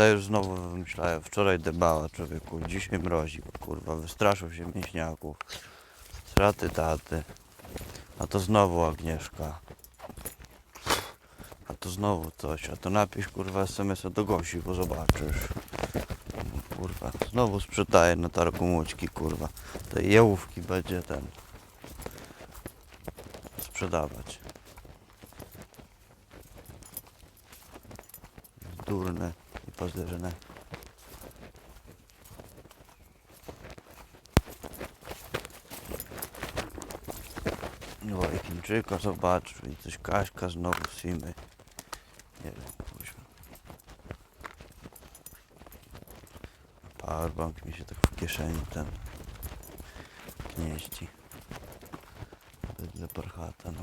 To już znowu wymyślałem. Wczoraj debała człowieku, dzisiaj mrozi, bo kurwa, wystraszył się mięśniaków. Straty taty. A to znowu Agnieszka. A to znowu coś. A to napisz kurwa SMS-a do Gosi, bo zobaczysz. Kurwa, znowu sprzedaje na targu łódźki, kurwa. Te jałówki będzie ten sprzedawać. Durne pazderzyne. No i Chińczyka zobaczył i coś Kaśka znowu Simy. Nie wiem, kuźwa. Powerbank mi się tak w kieszeni ten gnieździ. Bydle parchata, no.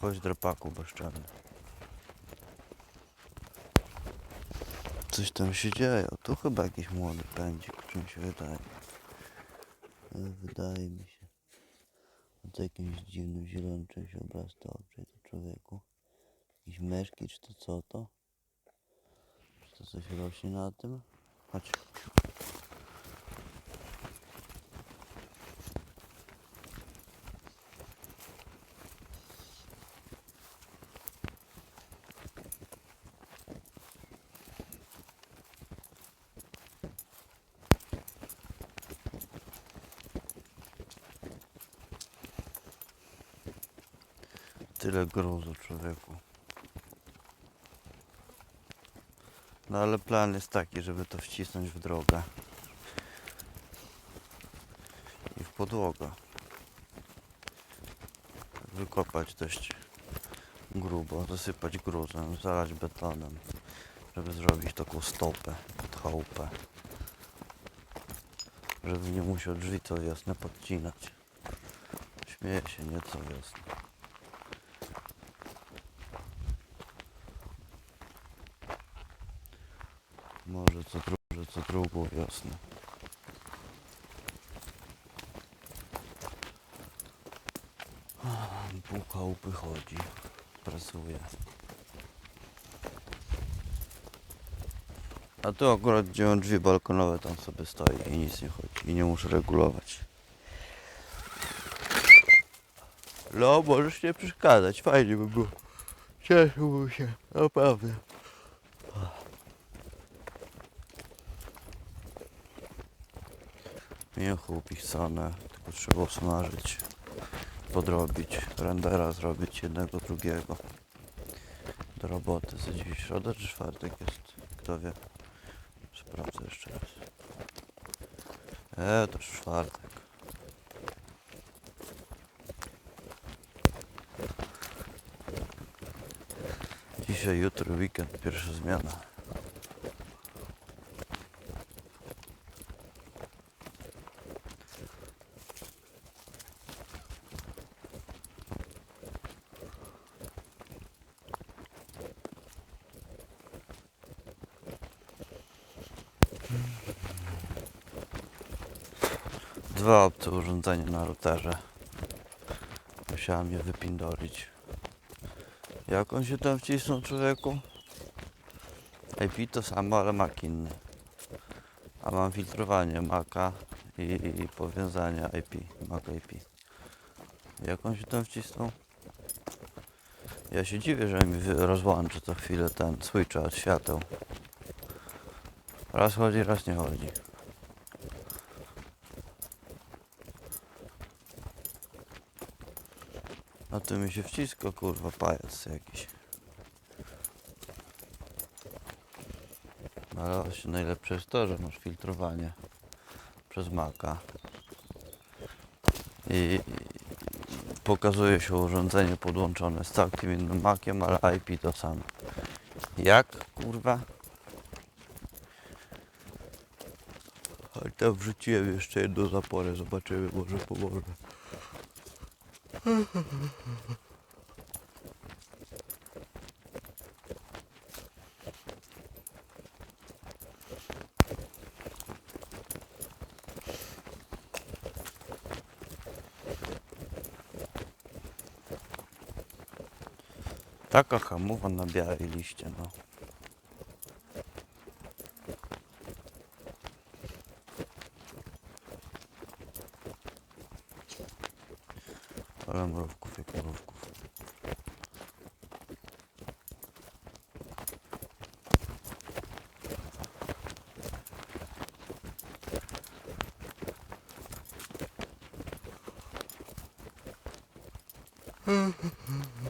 Chodź drapaku bezczelny. Coś tam się dzieje. O, tu chyba jakiś młody pędzik, czy mi się wydaje. Ale Wydaje mi się. Od jakimś dziwnym zielonym czymś obrasta oczy to człowieku. Jakieś meszki, czy to co to? Czy to coś rośnie na tym? Chodź. Tyle gruzu człowieku. No ale plan jest taki, żeby to wcisnąć w drogę. I w podłogę. Wykopać dość grubo, zasypać gruzem, zalać betonem, żeby zrobić taką stopę pod chałupę. Żeby nie musiał drzwi co wiosnę podcinać. Śmieję się, nie co Może co, może co drugą wiosnę. Pół chałupy chodzi, pracuje. A tu akurat gdzie mam drzwi balkonowe, tam sobie stoi i nic nie chodzi i nie muszę regulować. No, możesz nie przeszkadzać, fajnie by było. Cieszyłbym się, naprawdę. Mięcho upichcone, tylko trzeba usmażyć, podrobić, rendera zrobić jednego, drugiego. Do roboty. Co dziś środa czy czwartek jest? Kto wie? Sprawdzę jeszcze raz. E, to już czwartek. Dzisiaj, jutro, weekend, pierwsza zmiana. Dwa obce urządzenia na routerze. Musiałem je wypindolić. Jak on się tam wcisnął człowieku? IP to samo, ale Mac inny. A mam filtrowanie Maca i, i powiązania IP, Mac IP. Jak on się tam wcisnął? Ja się dziwię, że mi rozłączy co chwilę ten switcha od świateł. Raz chodzi, raz nie chodzi. A tu mi się wciska, kurwa, pajac jakiś. No Ale właśnie najlepsze jest to, że masz filtrowanie przez Maca. I pokazuje się urządzenie podłączone z całkiem innym Maciem, ale IP to samo. Jak, kurwa? Ale tam wrzuciłem jeszcze jedną zaporę, zobaczymy, może pomoże. Так ахамова набігаліще, ну. Liście, no. Ale mrówków jak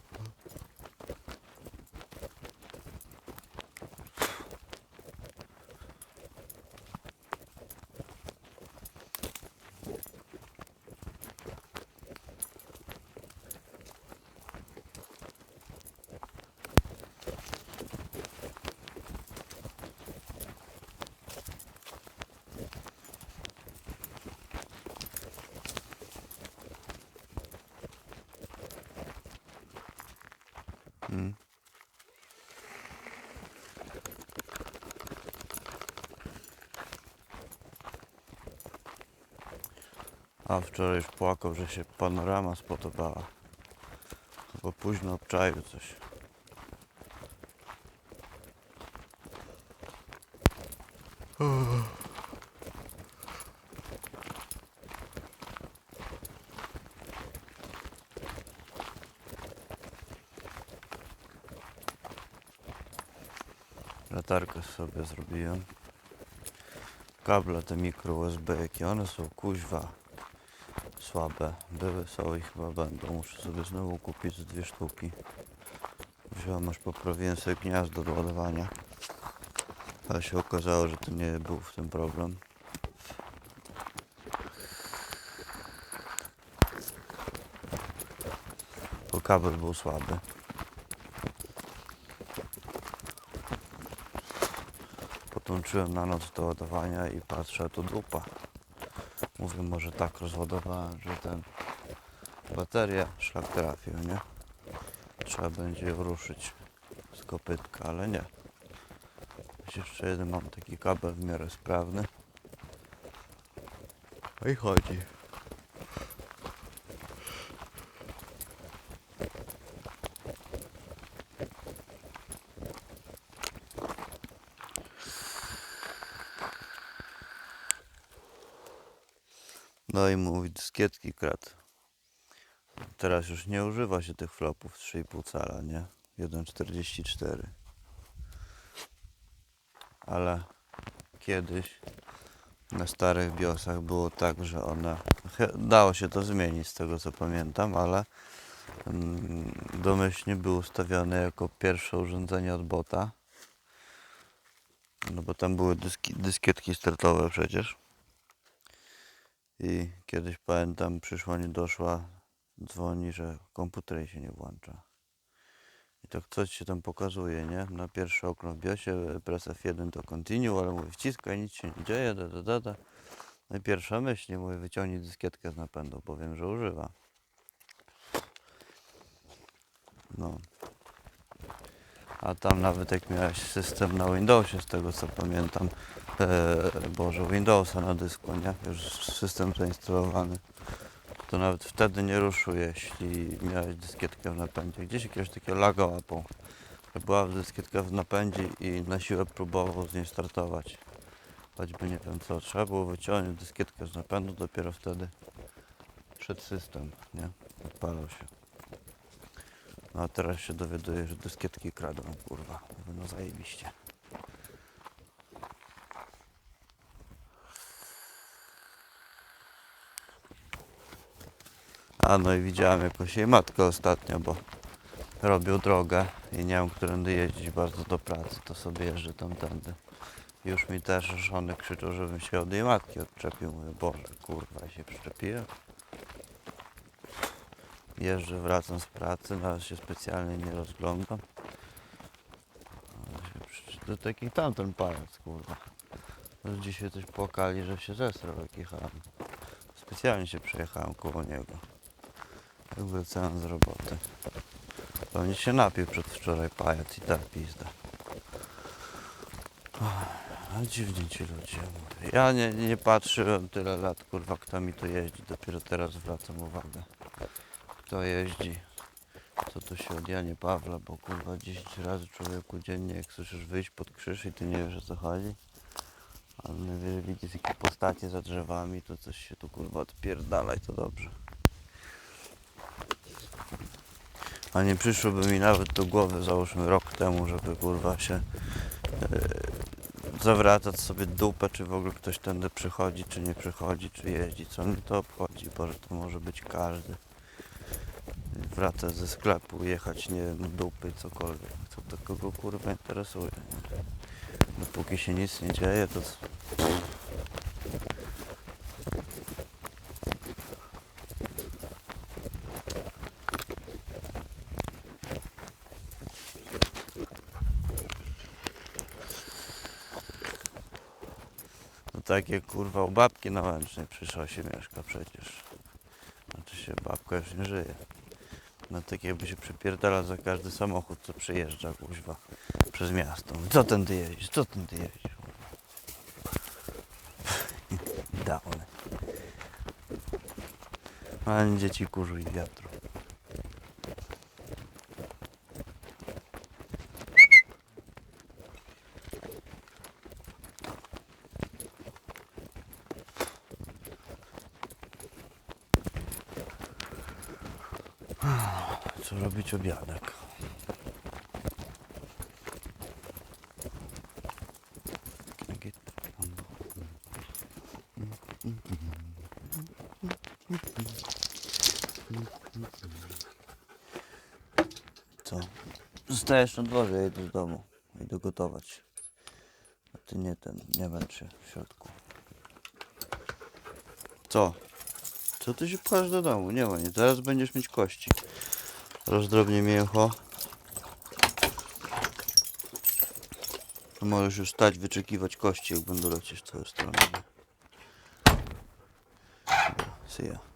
Mm. A wczoraj już płakał, że się panorama spodobała. Bo późno obczaił coś. Latarkę sobie zrobiłem. Kable te mikro USB, jakie one są kuźwa słabe. Były, są i chyba będą. Muszę sobie znowu kupić dwie sztuki. Wziąłem aż poprawiłem sobie gniazdo do ładowania. Ale się okazało, że to nie był w tym problem. Bo kabel był słaby. Podłączyłem na noc do ładowania i patrzę, to dupa. Mówię, może tak rozładowałem, że ten bateria szlak trafił, nie? Trzeba będzie ruszyć z kopytka, ale nie. Jeszcze jeden mam taki kabel w miarę sprawny. I chodzi. No i mówi dyskietki krat. Teraz już nie używa się tych flopów 3,5 cala, nie? 1,44. Ale kiedyś na starych biosach było tak, że one. Dało się to zmienić z tego co pamiętam, ale mm, domyślnie był ustawiony jako pierwsze urządzenie od bota. No bo tam były dyski, dyskietki startowe przecież. I kiedyś pamiętam, przyszła nie doszła, dzwoni, że komputer jej się nie włącza. I tak coś się tam pokazuje, nie? Na pierwsze okno w BIOSie, press F1 to continue, ale mówię, wciskaj, nic się nie dzieje, da, da, da, da. No i pierwsza myśl, nie mówię, wyciągnij dyskietkę z napędu, bo wiem, że używa. No. A tam nawet jak miałeś system na Windowsie, z tego co pamiętam, e, Boże, Windowsa na dysku, nie? Już system zainstalowany. To nawet wtedy nie ruszył, jeśli miałeś dyskietkę w napędzie. Gdzieś jakiegoś takiego laga łapą. Była dyskietka w napędzie i na siłę próbował z niej startować. Choćby nie wiem co, trzeba było wyciągnąć dyskietkę z napędu, dopiero wtedy przed system, nie? Odpalał się. No a teraz się dowiaduję, że dyskietki kradą, kurwa. No zajebiście. A no i widziałem jakąś jej matkę ostatnio, bo robił drogę i nie wiem, którędy jeździć bardzo do pracy, to sobie jeżdżę tamtędy. Już mi też żony krzyczą, żebym się od jej matki odczepił. Mówię, Boże, kurwa, się przyczepiłem. Jeżdżę, wracam z pracy, nawet się specjalnie nie rozglądam. To taki tamten pajac, kurwa. Już Dzisiaj coś płakali, że się zesrał, jak jechałem. Specjalnie się przejechałem koło niego. Jak wracałem z roboty. Pewnie się napił przedwczoraj pajac i tak pizda. A dziwni ci ludzie. Ja nie, nie patrzyłem tyle lat, kurwa, kto mi tu jeździ. Dopiero teraz zwracam uwagę. Kto jeździ, co to się od Janie Pawła, bo kurwa 10 razy człowieku dziennie jak słyszysz wyjść pod krzyż i ty nie wiesz o co chodzi. Ale najwyżej widzisz jakie postacie za drzewami, to coś się tu kurwa odpierdala i to dobrze. A nie przyszłoby mi nawet do głowy, załóżmy rok temu, żeby kurwa się e, zawracać sobie dupę, czy w ogóle ktoś tędy przychodzi, czy nie przychodzi, czy jeździ. Co mnie to obchodzi? Boże, to może być każdy. Wracać ze sklepu, jechać, nie wiem, dupy, cokolwiek. Co to kogo kurwa interesuje? Dopóki się nic nie dzieje, to... No takie kurwa u babki na Łęcznej przyszła się mieszka przecież. Znaczy się babka już nie żyje. No tak jakby się przypierdala za każdy samochód, co przyjeżdża kuźwa przez miasto. Co ten ty jeździsz? Co ten ty jeździsz? Downy. Ani dzieci kurzu i wiatru. Co robić obiadek? Co? Zostajesz na dworze, ja idę z domu. Idę gotować. A ty nie ten, nie męcz się w środku. Co? Co ty się pchasz do domu? Nie ma nic. Zaraz będziesz mieć kości. Rozdrobnię mięcho. Możesz już stać, wyczekiwać kości, jak będą lecieć w twoją stronę. See ya.